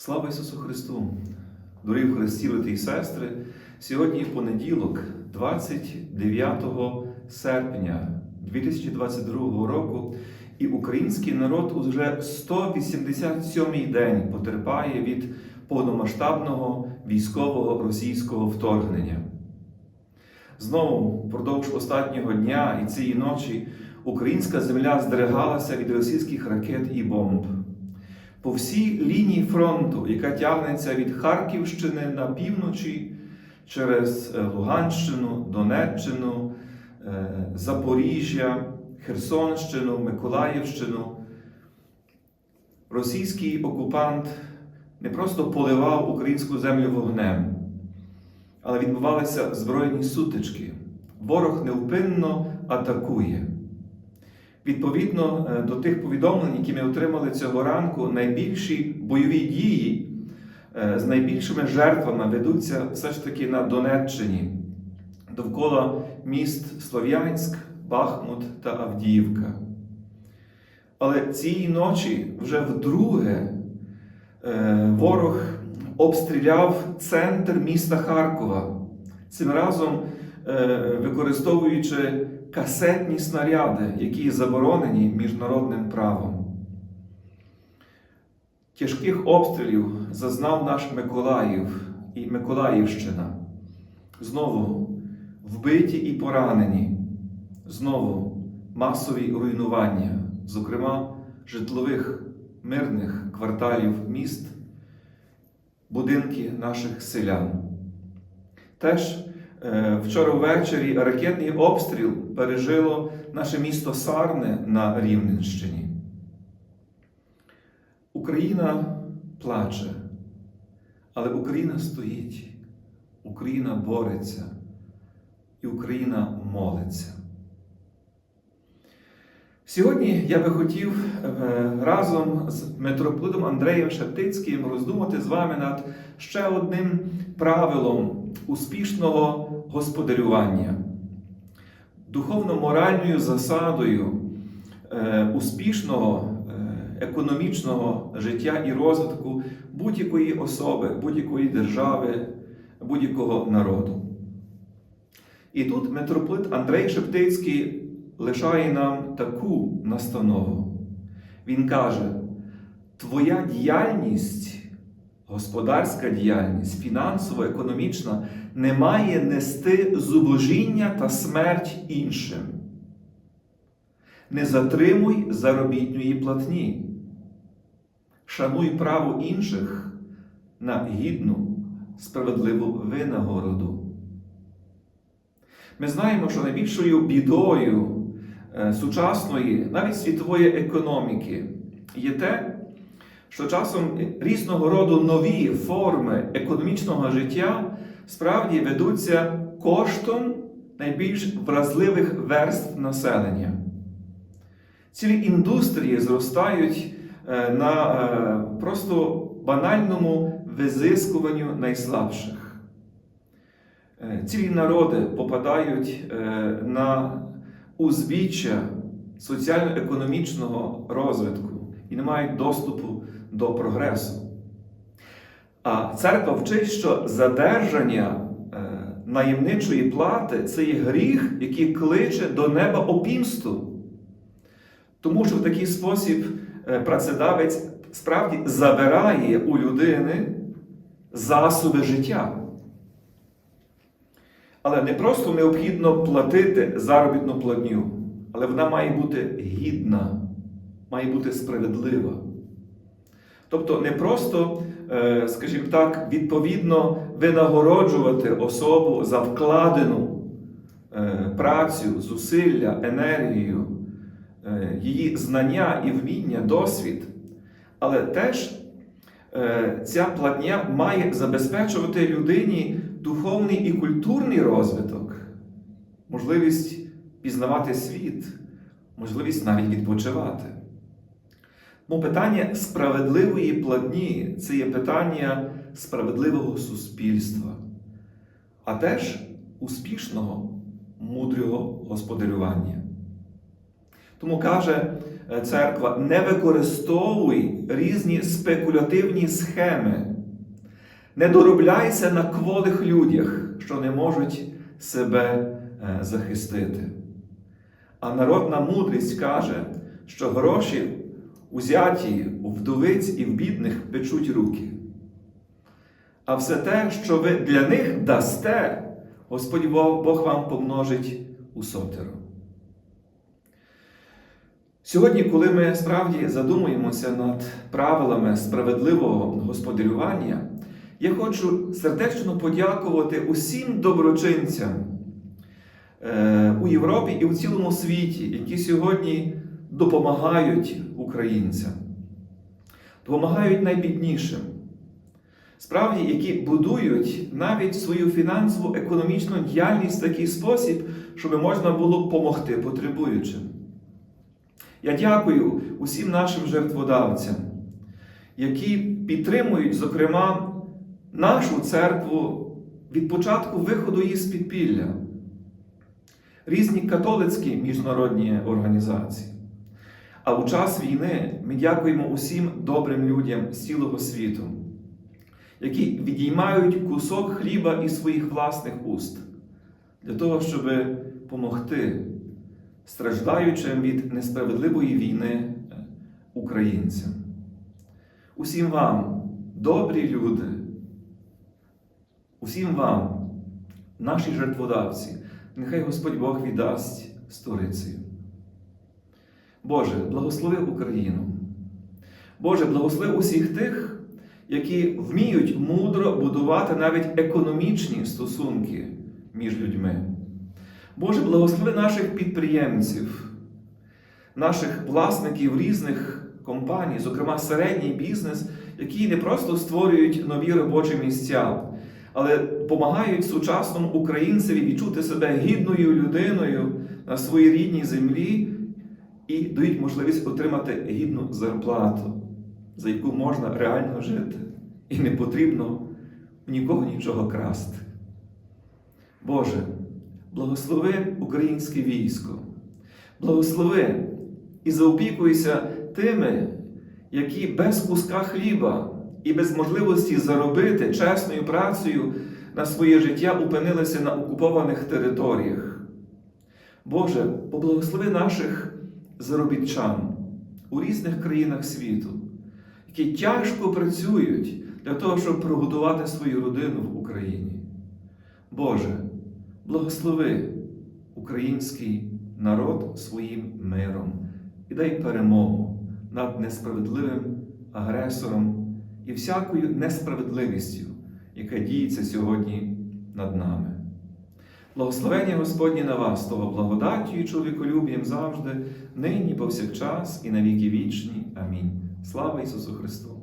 Слава Ісусу Христу! Дорогі в Христі, і сестри! Сьогодні понеділок, 29 серпня 2022 року, і український народ уже 187-й день потерпає від повномасштабного військового російського вторгнення. Знову, впродовж останнього дня і цієї ночі українська земля здригалася від російських ракет і бомб. По всій лінії фронту, яка тягнеться від Харківщини на півночі через е, Луганщину, Донеччину, е, Запоріжжя, Херсонщину, Миколаївщину, російський окупант не просто поливав українську землю вогнем, але відбувалися збройні сутички. Ворог невпинно атакує. Відповідно е, до тих повідомлень, які ми отримали цього ранку, найбільші бойові дії е, з найбільшими жертвами ведуться все ж таки на Донеччині, довкола міст Слов'янськ, Бахмут та Авдіївка. Але цієї ночі вже вдруге е, ворог обстріляв центр міста Харкова, цим разом використовуючи касетні снаряди, які заборонені міжнародним правом. Тяжких обстрілів зазнав наш Миколаїв і Миколаївщина. Знову вбиті і поранені, знову масові руйнування, зокрема житлових мирних кварталів міст, будинки наших селян. Теж вчора ввечері ракетний обстріл пережило наше місто Сарне на Рівненщині. Україна плаче, але Україна стоїть, Україна бореться і Україна молиться. Сьогодні я би хотів е, разом з митрополитом Андреєм Шептицьким роздумати з вами над ще одним правилом успішного господарювання, духовно-моральною засадою е, успішного е, економічного життя і розвитку будь-якої особи, будь-якої держави, будь-якого народу. І тут митрополит Андрей Шептицький лишає нам таку настанову. Він каже: Твоя діяльність господарська діяльність, фінансово, економічна, не має нести зубожіння та смерть іншим. Не затримуй заробітної платні. Шануй право інших на гідну, справедливу винагороду. Ми знаємо, що найбільшою бідою е, сучасної, навіть світової економіки є те, що часом різного роду нові форми економічного життя справді ведуться коштом найбільш вразливих верств населення. Цілі індустрії зростають е, на е, просто банальному визискуванню найслабших. Е, цілі народи попадають на узвіччя соціально-економічного розвитку і не мають доступу до прогресу. А церква вчить, що задержання е, наємничої плати це є гріх, який кличе до неба опімсту. Тому що в такий спосіб е, працедавець справді забирає у людини засоби життя. Але не просто необхідно платити заробітну платню, але вона має бути гідна, має бути справедлива. Тобто не просто, е, скажімо так, відповідно винагороджувати особу за вкладену е, працю, зусилля, енергію, е, її знання і вміння, досвід, але теж ця платня має забезпечувати людині духовний і культурний розвиток, можливість пізнавати світ, можливість навіть відпочивати. Бо питання справедливої платні це є питання справедливого суспільства, а теж успішного, мудрого господарювання. Тому каже е, церква: не використовуй різні спекулятивні схеми, не доробляйся на кволих людях, що не можуть себе е, захистити. А народна мудрість каже, що гроші узяті у вдовиць і в бідних печуть руки. А все те, що ви для них дасте, Господь Бог вам помножить у сотеро. Сьогодні, коли ми справді задумуємося над правилами справедливого господарювання, я хочу сердечно подякувати усім доброчинцям е, у Європі і у цілому світі, які сьогодні допомагають українцям, допомагають найбіднішим. Справді, які будують навіть свою фінансову економічну діяльність в такий спосіб, щоб можна було допомогти потребуючим. Я дякую усім нашим жертводавцям, які підтримують, зокрема, нашу церкву від початку виходу її з підпілля, різні католицькі міжнародні організації. А у час війни ми дякуємо усім добрим людям з цілого світу, які відіймають кусок хліба із своїх власних уст для того, щоб допомогти страждаючим від несправедливої війни українцям. Усім вам, добрі люди, усім вам, наші жертводавці, нехай Господь Бог віддасть сторицею. Боже, благослови Україну. Боже, благослови усіх тих, які вміють мудро будувати навіть економічні стосунки між людьми. Боже, благослови наших підприємців, наших власників різних компаній, зокрема середній бізнес, які не просто створюють нові робочі місця, але допомагають сучасному українцеві відчути себе гідною людиною на своїй рідній землі і дають можливість отримати гідну зарплату, за яку можна реально жити. І не потрібно нікого нічого красти. Боже, благослови українське військо, благослови і заопікуйся тими, які без куска хліба і без можливості заробити чесною працею на своє життя опинилися на окупованих територіях. Боже, поблагослови наших заробітчан у різних країнах світу, які тяжко працюють для того, щоб прогодувати свою родину в Україні. Боже, благослови український народ своїм миром і дай перемогу над несправедливим агресором і всякою несправедливістю, яка діється сьогодні над нами. Благословення Господні на вас, того благодаттю і чоловіколюбієм завжди, нині, повсякчас і на віки вічні. Амінь. Слава Ісусу Христу!